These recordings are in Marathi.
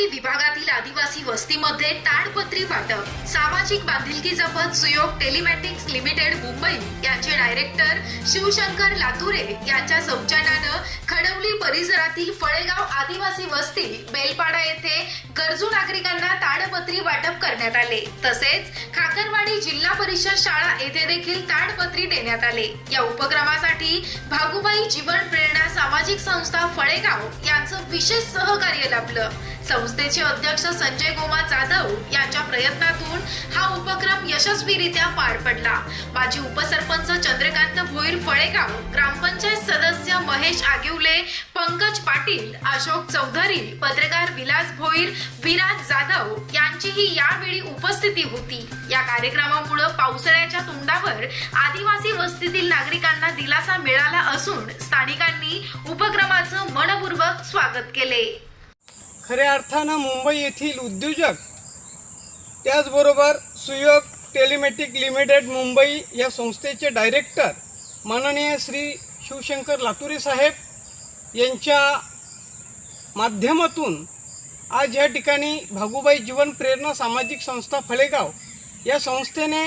खडवली विभागातील आदिवासी वस्तीमध्ये ताडपत्री वाटप. सामाजिक बांधिलकी जपत सुयोग टेलिमॅटिक्स लिमिटेड मुंबई यांचे डायरेक्टर शिवशंकर लातुरे यांच्या सौजन्यानं खडवली परिसरातील फळेगाव आदिवासी वस्ती बेलपाडा येथे गरजू नागरिकांना ताडपत्री वाटप करण्यात आले. तसेच खाकरवाडी जिल्हा परिषद शाळा येथे देखील ताडपत्री देण्यात आले. या उपक्रमासाठी भागुबाई जीवन प्रेरणा सामाजिक संस्था फळेगाव यांचं विशेष सहकार्य लाभलं. संस्थेचे अध्यक्ष संजय गोमा जाधव यांच्या प्रयत्नातून हा उपक्रम यशस्वीरित्या पार पडला. माजी उपसरपंच चंद्रकांत भोईर फळेगाव ग्रामपंचायत सदस्य महेश आगिवले पंकज पाटील अशोक चौधरी पत्रकार विलास भोईर विराज जाधव यांचीही यावेळी उपस्थिती होती. या कार्यक्रमामुळे पावसाळ्याच्या तोंडावर आदिवासी वस्तीतील नागरिकांना दिलासा मिळाला असून स्थानिकांनी उपक्रमाचं मनपूर्वक स्वागत केले. खऱ्या अर्थानं मुंबई येथील उद्योजक. त्याचबरोबर सुयोग टेलिमेटिक लिमिटेड मुंबई या संस्थेचे डायरेक्टर माननीय श्री शिवशंकर लातुरे साहेब यांच्या माध्यमातून आज या ठिकाणी भागूबाई जीवन प्रेरणा सामाजिक संस्था फळेगाव या संस्थेने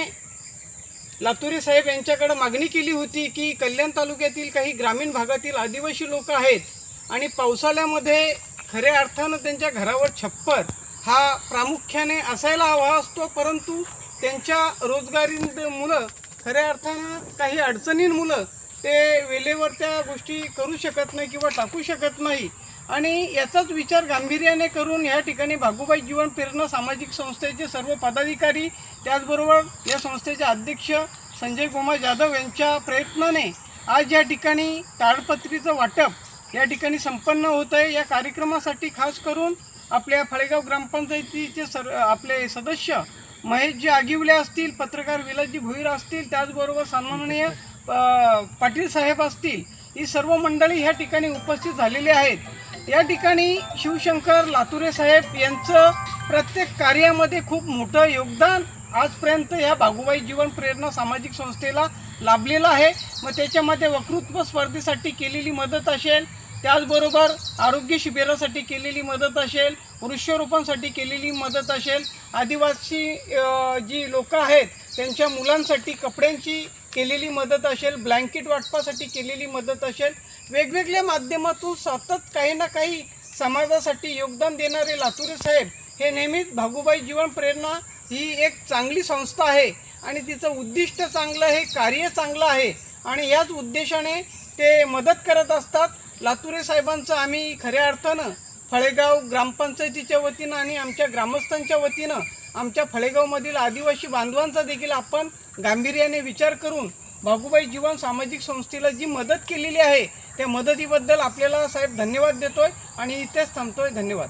लातुरे साहेब यांच्याकडे मागणी केली होती की कल्याण तालुक्यातील काही ग्रामीण भागातील आदिवासी लोक आहेत आणि पावसाळ्यामध्ये खऱ्या अर्थानं त्यांच्या घरावर छप्पर हा प्रामुख्याने असायला हवा असतो परंतु त्यांच्या रोजगारी मुलं खऱ्या अर्थानं काही अडचणींमुळं ते वेळेवर त्या गोष्टी करू शकत नाही किंवा टाकू शकत नाही. आणि याचाच विचार गांभीर्याने करून या ठिकाणी भागूबाई जीवन प्रेरणा सामाजिक संस्थेचे सर्व पदाधिकारी त्याचबरोबर या संस्थेचे अध्यक्ष संजय कुमार जाधव यांच्या प्रयत्नाने आज या ठिकाणी ताडपत्रीचं वाटप या ठिकाणी संपन्न होत आहे या कार्यक्रमासाठी खास करून आपल्या फळेगाव ग्रामपंचायतीचे सर आपले सदस्य महेशजी आगिवले असतील पत्रकार विलासजी भोईर असतील त्याचबरोबर सन्माननीय पाटील साहेब असतील ही सर्व मंडळी ह्या ठिकाणी उपस्थित झालेली आहेत. या ठिकाणी शिवशंकर लातुरे साहेब यांचं प्रत्येक कार्यामध्ये खूप मोठं योगदान आजपर्यंत ह्या भागुबाई जीवन प्रेरणा सामाजिक संस्थेला लाभलेला आहे. मग त्याच्यामध्ये वक्तृत्व स्पर्धेसाठी केलेली मदत असेल त्याचबरोबर आरोग्य शिबिरासाठी केलेली मदत असेल वृक्षारोपणसाठी केलेली मदत असेल. आदिवासी जी लोकं आहेत त्यांच्या मुलांसाठी कपड्यांची केलेली मदत असेल ब्लँकेट वाटपासाठी केलेली मदत असेल. वेगवेगळ्या माध्यमातून सतत काही ना काही समाजासाठी योगदान देणारे लातुरे साहेब हे नेहमीच भागुबाई जीवन प्रेरणा ही एक चांगली संस्था आहे आणि तिचं उद्दिष्ट चांगलं आहे कार्य चांगलं आहे आणि याच उद्देशाने ते मदत करत असतात. लातुरे साहेबांचं आम्ही खऱ्या अर्थानं फळेगाव ग्रामपंचायतीच्या वतीनं आणि आमच्या ग्रामस्थांच्या वतीनं आमच्या फळेगावमधील आदिवासी बांधवांचा देखील आपण गांभीर्याने विचार करून भागूबाई जीवन सामाजिक संस्थेला जी मदत केलेली आहे त्या मदतीबद्दल आपल्याला साहेब धन्यवाद देतोय आणि इथेच थांबतोय. धन्यवाद.